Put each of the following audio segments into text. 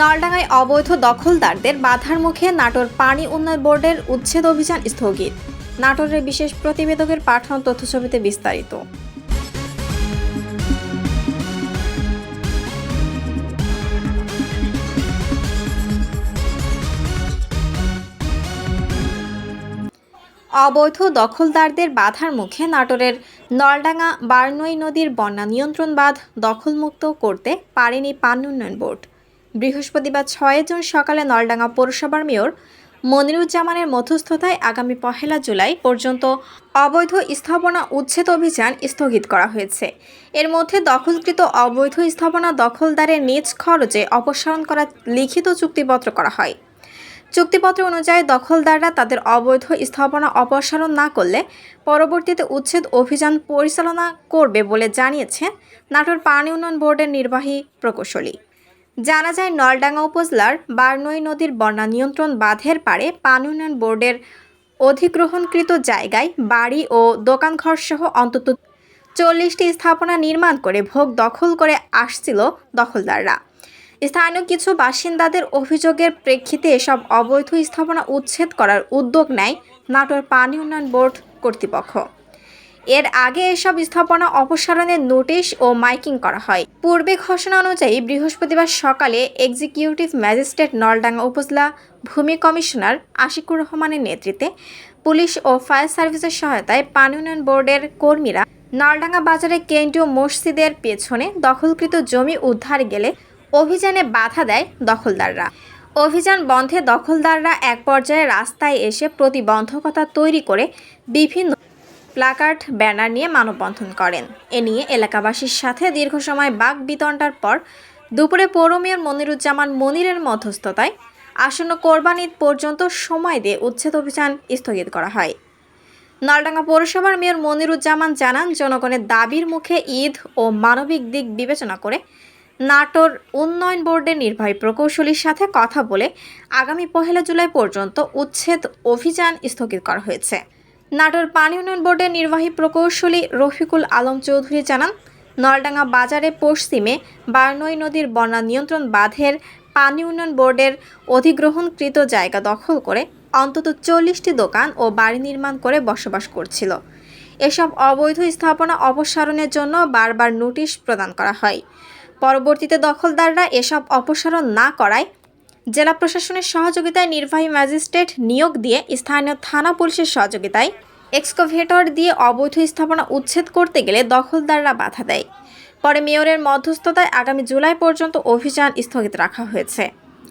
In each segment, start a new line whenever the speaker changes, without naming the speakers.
নলডাঙ্গায় অবৈধ দখলদারদের বাধার মুখে নাটোর পানি উন্নয়ন বোর্ডের উচ্ছেদ অভিযান স্থগিত। নাটোরের বিশেষ প্রতিবেদকের পাঠানো তথ্যছবিতে বিস্তারিত। অবৈধ দখলদারদের বাধার মুখে নাটোরের নলডাঙ্গা বারনই নদীর বন্যা নিয়ন্ত্রণ বাঁধ দখলমুক্ত করতে পারেনি পানি উন্নয়ন বোর্ড। বৃহস্পতিবার ছয় জুন সকালে নলডাঙ্গা পৌরসভার মেয়র মনিরুজ্জামানের মধ্যস্থতায় আগামী পহেলা জুলাই পর্যন্ত অবৈধ স্থাপনা উচ্ছেদ অভিযান স্থগিত করা হয়েছে। এর মধ্যে দখলকৃত অবৈধ স্থাপনা দখলদারের নিজ খরচে অপসারণ করা লিখিত চুক্তিপত্র করা হয়। চুক্তিপত্র অনুযায়ী দখলদাররা তাদের অবৈধ স্থাপনা অপসারণ না করলে পরবর্তীতে উচ্ছেদ অভিযান পরিচালনা করবে বলে জানিয়েছেন নাটোর পানি উন্নয়ন বোর্ডের নির্বাহী প্রকৌশলী। জানা যায়, নলডাঙ্গা উপজেলার বারনই নদীর বন্যা নিয়ন্ত্রণ বাঁধের পাড়ে পানি উন্নয়ন বোর্ডের অধিগ্রহণকৃত জায়গায় বাড়ি ও দোকানঘর সহ অন্তত চল্লিশটি স্থাপনা নির্মাণ করে ভোগ দখল করে আসছিল দখলদাররা। স্থানীয় কিছু বাসিন্দাদের অভিযোগের প্রেক্ষিতে এসব অবৈধ স্থাপনা উচ্ছেদ করার উদ্যোগ নেয় নাটোর পানি উন্নয়ন বোর্ড কর্তৃপক্ষ। এর আগে এসব স্থাপনা অপসারণের নোটিশ ও মাইকিং করা হয়। পূর্বে ঘোষণা অনুযায়ী বৃহস্পতিবার সকালে এক্সিকিউটিভ ম্যাজিস্ট্রেট নলডাঙ্গা উপজেলা ভূমি কমিশনার আশিকুর রহমানের নেতৃত্বে পুলিশ ও ফায়ার সার্ভিসের সহায়তায় পানি উন্নয়ন বোর্ডের কর্মীরা নলডাঙ্গা বাজারে কেন্দ্রীয় মসজিদের পেছনে দখলকৃত জমি উদ্ধার গেলে অভিযানে বাধা দেয় দখলদাররা। অভিযান বন্ধে দখলদাররা এক পর্যায়ে রাস্তায় এসে প্রতিবন্ধকতা তৈরি করে বিভিন্ন প্লাকার্ড ব্যানার নিয়ে মানববন্ধন করেন। এ নিয়ে এলাকাবাসীর সাথে দীর্ঘ সময় বাক বিতণ্ডার পর দুপুরে পৌর মেয়র মনিরুজ্জামান মনিরের মধ্যস্থতায় আসন্ন কোরবান ঈদ পর্যন্ত সময় দিয়ে উচ্ছেদ অভিযান স্থগিত করা হয়। নলডাঙ্গা পৌরসভার মেয়র মনিরুজ্জামান জানান, জনগণের দাবির মুখে ঈদ ও মানবিক দিক বিবেচনা করে নাটোর উন্নয়ন বোর্ডের নির্বাহী প্রকৌশলীর সাথে কথা বলে আগামী পহেলা জুলাই পর্যন্ত উচ্ছেদ অভিযান স্থগিত করা হয়েছে। নাটোর পানি উন্নয়ন বোর্ডের নির্বাহী প্রকৌশলী রফিকুল আলম চৌধুরী জানান, নলডাঙ্গা বাজারে পশ্চিমে বারনই নদীর বন্যা নিয়ন্ত্রণ বাঁধের পানি উন্নয়ন বোর্ডের অধিগ্রহণকৃত জায়গা দখল করে অন্তত চল্লিশটি দোকান ও বাড়ি নির্মাণ করে বসবাস করছিল। এসব অবৈধ স্থাপনা অপসারণের জন্য বারবার নোটিশ প্রদান করা হয়। পরবর্তীতে দখলদাররা এসব অপসারণ না করায় জেলা প্রশাসনের সহযোগিতায় নির্বাহী ম্যাজিস্ট্রেট নিয়োগ দিয়ে স্থানীয় থানা পুলিশের সহযোগিতায় এক্সকোভেটর দিয়ে অবৈধ স্থাপনা উচ্ছেদ করতে গেলে দখলদাররা বাধা দেয়। পরে মেয়রের মধ্যস্থতায় আগামী জুলাই পর্যন্ত অভিযান স্থগিত রাখা হয়েছে।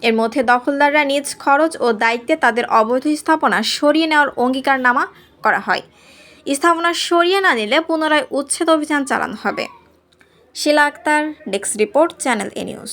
এর মধ্যে দখলদাররা নিজ খরচ ও দায়িত্বে তাদের অবৈধ স্থাপনা সরিয়ে নেওয়ার অঙ্গীকারনামা করা হয়। স্থাপনা সরিয়ে না নিলে পুনরায় উচ্ছেদ অভিযান চালানো হবে। Shila Akter, desk report, channel A news.